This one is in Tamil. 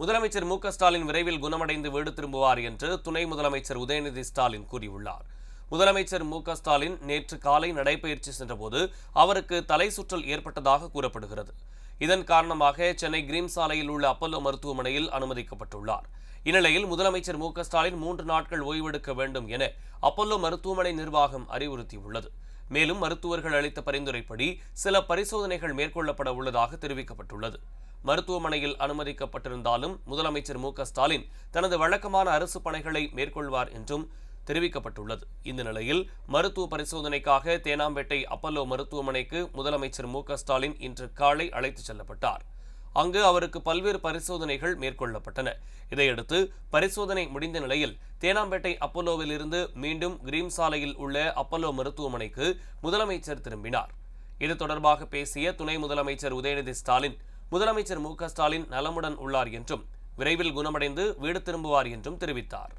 முதலமைச்சர் மு ஸ்டாலின் விரைவில் குணமடைந்து வீடு திரும்புவார் என்று துணை முதலமைச்சர் உதயநிதி ஸ்டாலின் கூறியுள்ளார். முதலமைச்சர் மு ஸ்டாலின் நேற்று காலை நடைபயிற்சி சென்றபோது அவருக்கு தலை சுற்றல் ஏற்பட்டதாக கூறப்படுகிறது. இதன் காரணமாக சென்னை கிரீம் சாலையில் உள்ள அப்பல்லோ மருத்துவமனையில் அனுமதிக்கப்பட்டுள்ளார். இந்நிலையில் முதலமைச்சர் மு ஸ்டாலின் மூன்று நாட்கள் ஓய்வெடுக்க வேண்டும் என அப்பல்லோ மருத்துவமனை நிர்வாகம் அறிவுறுத்தியுள்ளது. மேலும் மருத்துவர்கள் அளித்த பரிந்துரைப்படி சில பரிசோதனைகள் மேற்கொள்ளப்பட உள்ளதாக தெரிவிக்கப்பட்டுள்ளது. மருத்துவமனையில் அனுமதிக்கப்பட்டிருந்தாலும் முதலமைச்சர் மு ஸ்டாலின் தனது வழக்கமான அரசு பணிகளை மேற்கொள்வார் என்றும் தெரிவிக்கப்பட்டுள்ளது. இந்த நிலையில் மருத்துவ பரிசோதனைக்காக தேனாம்பேட்டை அப்பல்லோ மருத்துவமனைக்கு முதலமைச்சர் மு ஸ்டாலின் இன்று காலை அழைத்துச் செல்லப்பட்டார். அங்கு அவருக்கு பல்வேறு பரிசோதனைகள் மேற்கொள்ளப்பட்டன. இதையடுத்து பரிசோதனை முடிந்த நிலையில் தேனாம்பேட்டை அப்பல்லோவிலிருந்து மீண்டும் கிரீம் சாலையில் உள்ள அப்பல்லோ மருத்துவமனைக்கு முதலமைச்சர் திரும்பினார். இது தொடர்பாக பேசிய துணை முதலமைச்சர் உதயநிதி ஸ்டாலின் முதலமைச்சர் மு ஸ்டாலின் நலமுடன் உள்ளார் என்றும் விரைவில் குணமடைந்து வீடு திரும்புவார் என்றும் தெரிவித்தார்.